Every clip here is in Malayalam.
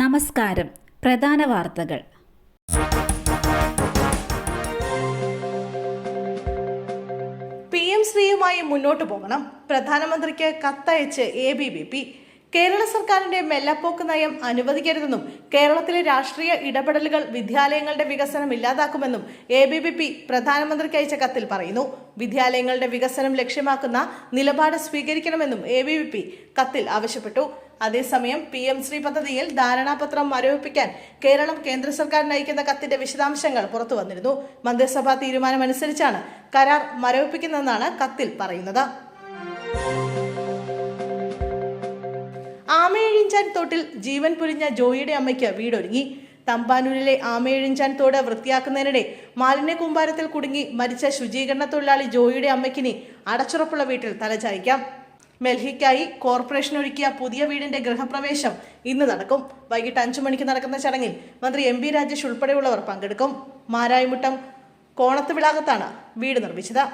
നമസ്കാരം. പ്രധാന വാർത്തകൾ. പി എം ശ്രീയുമായി മുന്നോട്ടു പോകണം. പ്രധാനമന്ത്രിക്ക് കത്തയച്ച് A B V P. Kerala സർക്കാരിന്റെ മെല്ലപ്പോക്ക് നയം അനുവദിക്കരുതെന്നും കേരളത്തിലെ രാഷ്ട്രീയ ഇടപെടലുകൾ വിദ്യാലയങ്ങളുടെ വികസനം ഇല്ലാതാക്കുമെന്നും എ ബി വി പി പ്രധാനമന്ത്രിക്ക് അയച്ച കത്തിൽ പറയുന്നു. വിദ്യാലയങ്ങളുടെ വികസനം ലക്ഷ്യമാക്കുന്ന നിലപാട് സ്വീകരിക്കണമെന്നും എ ബി വി പി കത്തിൽ ആവശ്യപ്പെട്ടു. അതേസമയം പി എം ശ്രീ പദ്ധതിയിൽ ധാരണാപത്രം മരവിപ്പിക്കാൻ കേരളം കേന്ദ്ര സർക്കാരിന് അയക്കുന്ന കത്തിന്റെ വിശദാംശങ്ങൾ പുറത്തു വന്നിരുന്നു. മന്ത്രിസഭാ തീരുമാനമനുസരിച്ചാണ് കരാർ മരവിപ്പിക്കുന്നതെന്നാണ് കത്തിൽ പറയുന്നത്. ആമയഴിഞ്ചാൻ തോട്ടിൽ ജീവൻ പൊരിഞ്ഞ ജോയിയുടെ അമ്മയ്ക്ക് വീടൊരുങ്ങി. തമ്പാനൂരിലെ ആമയഴിഞ്ചാൻ തോട് വൃത്തിയാക്കുന്നതിനിടെ മാലിന്യ കൂമ്പാരത്തിൽ കുടുങ്ങി മരിച്ച ശുചീകരണ തൊഴിലാളി ജോയിയുടെ അമ്മയ്ക്കിനി അടച്ചുറപ്പുള്ള വീട്ടിൽ തലചായ്ക്കാം. മെൽഹിക്കായി കോർപ്പറേഷൻ ഒരുക്കിയ പുതിയ വീടിന്റെ ഗൃഹപ്രവേശം ഇന്ന് നടക്കും. വൈകിട്ട് അഞ്ചു മണിക്ക് നടക്കുന്ന ചടങ്ങിൽ മന്ത്രി എം ബി രാജേഷ് ഉൾപ്പെടെയുള്ളവർ പങ്കെടുക്കും. മാരായിമുട്ടം കോണത്ത് വിളാകത്താണ് വീട് നിർമ്മിച്ചത്.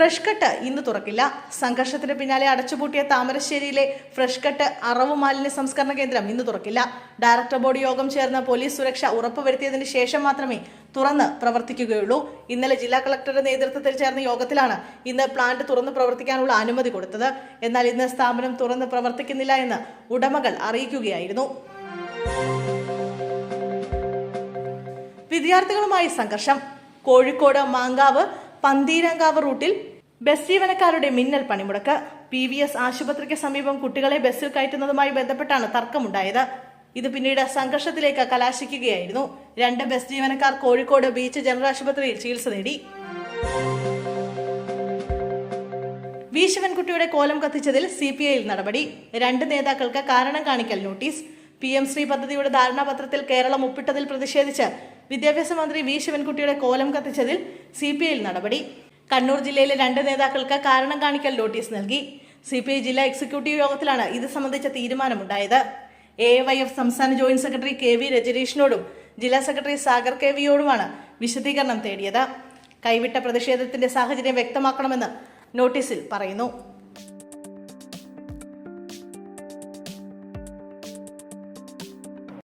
ഫ്രഷ് കട്ട് ഇന്ന് തുറക്കില്ല. സംഘർഷത്തിന് പിന്നാലെ അടച്ചുപൂട്ടിയ താമരശ്ശേരിയിലെ ഫ്രഷ് കട്ട് അറവ് മാലിന്യ സംസ്കരണ കേന്ദ്രം ഇന്ന് തുറക്കില്ല. ഡയറക്ടർ ബോർഡ് യോഗം ചേർന്ന് പോലീസ് സുരക്ഷ ഉറപ്പുവരുത്തിയതിന് ശേഷം മാത്രമേ തുറന്ന് പ്രവർത്തിക്കുകയുള്ളൂ. ഇന്നലെ ജില്ലാ കളക്ടറുടെ നേതൃത്വത്തിൽ ചേർന്ന യോഗത്തിലാണ് ഇന്ന് പ്ലാന്റ് തുറന്ന് പ്രവർത്തിക്കാനുള്ള അനുമതി കൊടുത്തത്. എന്നാൽ ഇന്ന് സ്ഥാപനം തുറന്ന് പ്രവർത്തിക്കുന്നില്ല എന്ന് ഉടമകൾ അറിയിക്കുകയായിരുന്നു. വിദ്യാർത്ഥികളുമായി സംഘർഷം. കോഴിക്കോട് മാങ്കാവ് പന്തീരങ്കാവ് റൂട്ടിൽ ബസ് ജീവനക്കാരുടെ മിന്നൽ പണിമുടക്ക്. പി വി എസ് ആശുപത്രിക്ക് സമീപം കുട്ടികളെ ബസ്സിൽ കയറ്റുന്നതുമായി ബന്ധപ്പെട്ടാണ് തർക്കമുണ്ടായത്. ഇത് പിന്നീട് സംഘർഷത്തിലേക്ക് കലാശിക്കുകയായിരുന്നു. രണ്ട് ബസ് ജീവനക്കാർ കോഴിക്കോട് ബീച്ച് ജനറൽ ആശുപത്രിയിൽ ചികിത്സ നേടി. വി ശിവൻകുട്ടിയുടെ കോലം കത്തിച്ചതിൽ സി പി ഐയിൽ നടപടി. രണ്ട് നേതാക്കൾക്ക് കാരണം കാണിക്കൽ നോട്ടീസ്. പി എം ശ്രീ പദ്ധതിയുടെ ധാരണാപത്രത്തിൽ കേരളം ഒപ്പിട്ടതിൽ പ്രതിഷേധിച്ച് വിദ്യാഭ്യാസ മന്ത്രി വി ശിവൻകുട്ടിയുടെ കോലം കത്തിച്ചതിൽ സി പി ഐയിൽ നടപടി. കണ്ണൂർ ജില്ലയിലെ രണ്ട് നേതാക്കൾക്ക് കാരണം കാണിക്കൽ നോട്ടീസ് നൽകി. സി പി ഐ ജില്ലാ എക്സിക്യൂട്ടീവ് യോഗത്തിലാണ് ഇത് സംബന്ധിച്ച തീരുമാനമുണ്ടായത്. എ വൈ എഫ് സംസ്ഥാന ജോയിന്റ് സെക്രട്ടറി കെ വി രജനീഷിനോടും ജില്ലാ സെക്രട്ടറി സാഗർ കെ വിയോടുമാണ് വിശദീകരണം തേടിയത്. കൈവിട്ട പ്രതിഷേധത്തിന്റെ സാഹചര്യം വ്യക്തമാക്കണമെന്ന് നോട്ടീസിൽ പറയുന്നു.